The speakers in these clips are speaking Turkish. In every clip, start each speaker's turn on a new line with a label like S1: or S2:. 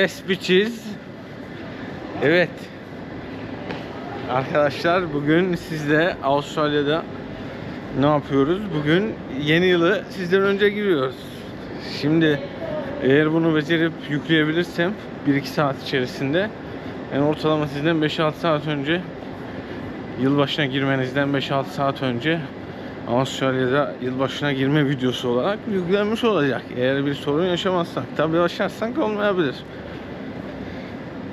S1: Yes bitches. Evet. Arkadaşlar bugün sizle Avustralya'da ne yapıyoruz? Bugün yeni yılı sizden önce giriyoruz. Şimdi eğer bunu becerip yükleyebilirsem 1-2 saat içerisinde yani ortalama sizden 5-6 saat önce yılbaşına girmenizden 5-6 saat önce Avustralya'da yılbaşına girme videosu olarak yüklenmiş olacak. Eğer bir sorun yaşamazsak. Tabi yaşarsak olmayabilir.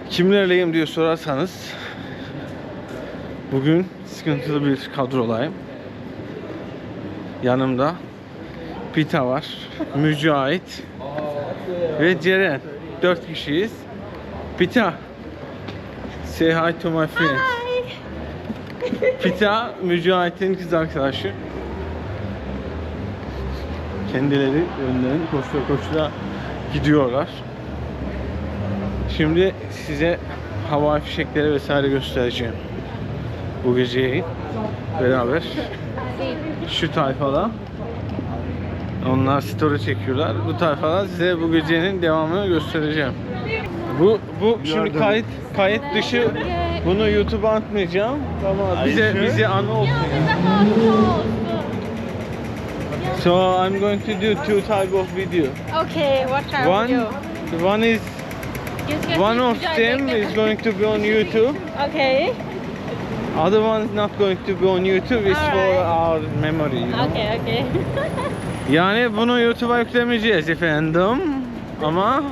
S1: Kimlerleyim diye sorarsanız bugün sıkıntılı bir kadrolayım. Yanımda Pita var, Mücahit ve Ceren. Dört kişiyiz. Pita, say hi to my friends. Pita, Mücahit'in kız arkadaşı. Kendileri önden koştura koştura gidiyorlar. Şimdi size hava fişekleri vesaire göstereceğim. Bu geceyi beraber şu tayfada onlar story çekiyorlar. Bu tayfada size bu gecenin devamını göstereceğim. Bu bu şimdi kayıt kayıt dışı bunu YouTube'a atmayacağım ama bize bize anı olsun. So I'm going to do two type of video.
S2: Okay, what type
S1: One
S2: video?
S1: one is one of them is going to be on YouTube.
S2: Okay,
S1: Other one is not going to be on YouTube. It's for our memory. You know?
S2: okay, okay.
S1: Yani bunu YouTube'a yüklemeyeceğiz efendim. Ama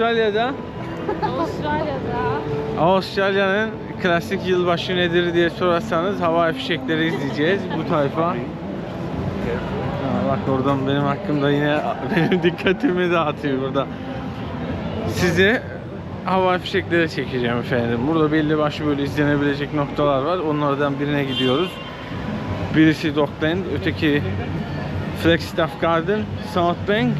S1: Avustralya'da
S2: Avustralya'da.
S1: Avustralya'nın klasik yılbaşı nedir diye sorarsanız hava fişekleri izleyeceğiz bu tayfa. Bak oradan benim hakkımda yine benim dikkatimi dağıtıyor burada. Size hava fişekleri çekeceğim efendim. Burada belli başlı böyle izlenebilecek noktalar var. Onlardan birine gidiyoruz. Birisi Dockland, öteki Flagstaff Garden, South Bank.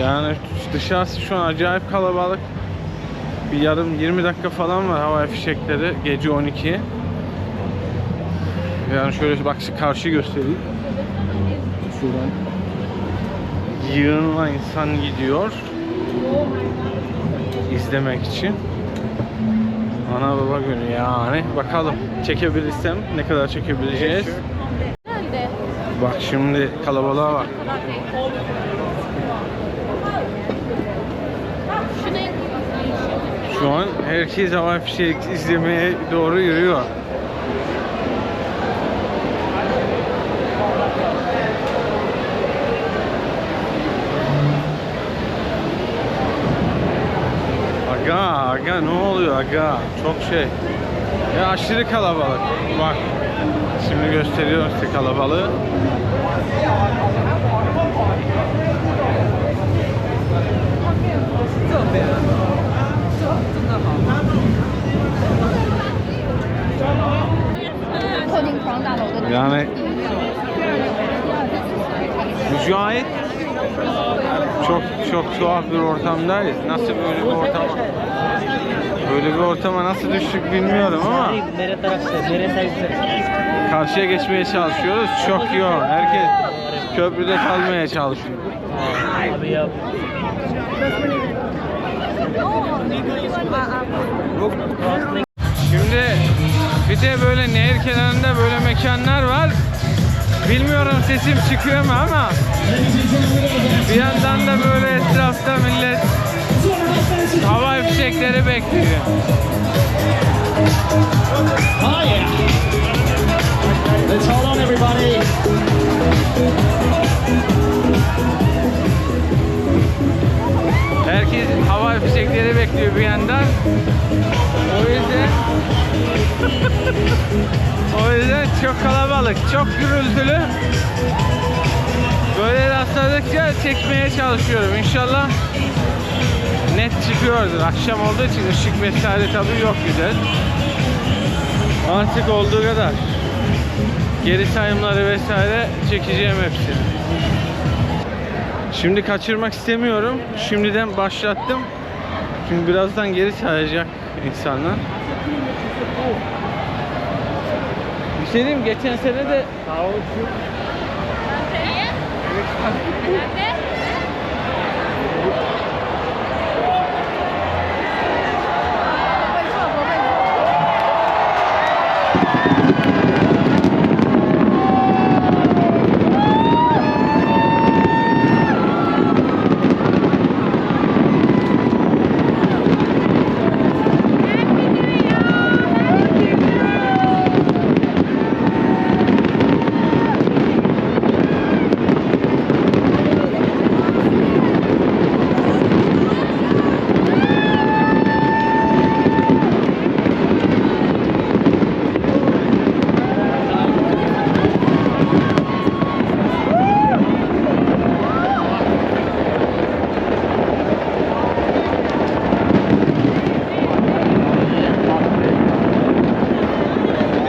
S1: Yani dışarısı şu an acayip kalabalık. Bir yarım 20 dakika falan var hava fişekleri gece 12. Yani şöyle bak karşı göstereyim. Şuradan. Yığınla insan gidiyor. izlemek için. Ana baba günü yani. Bakalım çekebilirsem ne kadar çekebileceğiz. Bak şimdi kalabalığa bak. Şu an herkes hava fişek izlemeye doğru yürüyor. Aga, aga ne oluyor aga? Çok şey. Ya aşırı kalabalık. Bak. Şimdi gösteriyorum size kalabalığı. Yani Mücahit çok çok tuhaf bir ortamdayız. Nasıl böyle bir ortam? Böyle bir ortama nasıl düştük bilmiyorum ama karşıya geçmeye çalışıyoruz. Çok yok. Herkes köprüde kalmaya çalışıyor. Şimdi bir de böyle nehir kenarında böyle mekanlar var. Bilmiyorum sesim çıkıyor mu ama etrafta millet hava fişekleri bekliyor.
S3: Oh yeah! Let's hold on everybody.
S1: Herkes hava fişekleri bekliyor bir yandan. O yüzden o yüzden çok kalabalık, çok gürültülü. Rastladıkça çekmeye çalışıyorum. İnşallah net çıkıyordur. Akşam olduğu için ışık vesaire tabii yok güzel. Artık olduğu kadar. Geri sayımları vesaire çekeceğim hepsini. Şimdi kaçırmak istemiyorum. Şimdiden başlattım. Çünkü birazdan geri sayacak insanlar. Bir şey diyeyim geçen sene de
S2: Nerede?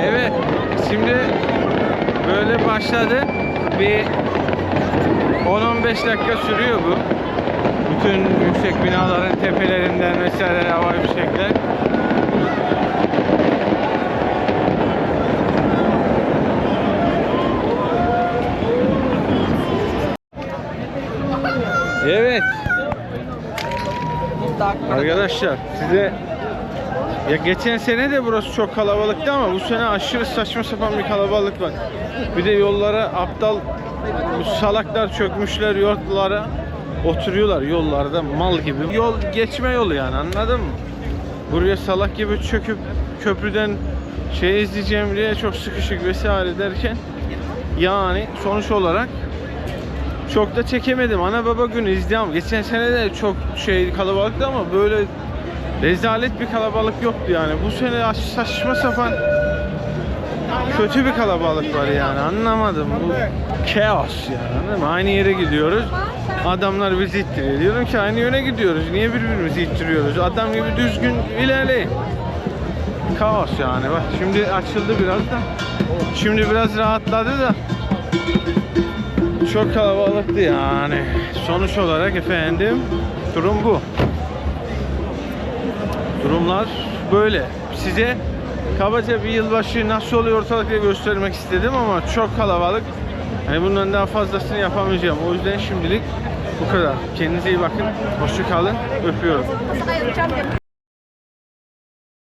S1: Evet. Şimdi böyle başladı. Bir 10-15 dakika sürüyor bu. Bütün yüksek binaların tepelerinden vesaire havai fişekler. Evet. Arkadaşlar size ya geçen sene de burası çok kalabalıktı ama bu sene aşırı saçma sapan bir kalabalık var. Bir de yollara aptal bu salaklar çökmüşler yollara oturuyorlar yollarda mal gibi. Yol geçme yolu yani anladın mı? Buraya salak gibi çöküp köprüden şey izleyeceğim diye çok sıkışık vesaire derken yani sonuç olarak çok da çekemedim. Ana baba günü izleyemem. Geçen sene de çok şey kalabalıktı ama böyle rezalet bir kalabalık yoktu yani. Bu sene saçma sapan kötü bir kalabalık var yani anlamadım. Bu kaos yani? Aynı yere gidiyoruz. Adamlar bizi ittiriyor. Diyorum ki aynı yöne gidiyoruz. Niye birbirimizi ittiriyoruz? Adam gibi düzgün ilerleyin. Kaos yani bak şimdi açıldı biraz da. Şimdi biraz rahatladı da. Çok kalabalıktı yani. Sonuç olarak efendim durum bu. Durumlar böyle. Size kabaca bir yılbaşı nasıl oluyor ortalıkta göstermek istedim ama çok kalabalık. Yani bundan daha fazlasını yapamayacağım. O yüzden şimdilik bu kadar. Kendinize iyi bakın. Hoşça kalın. Öpüyorum.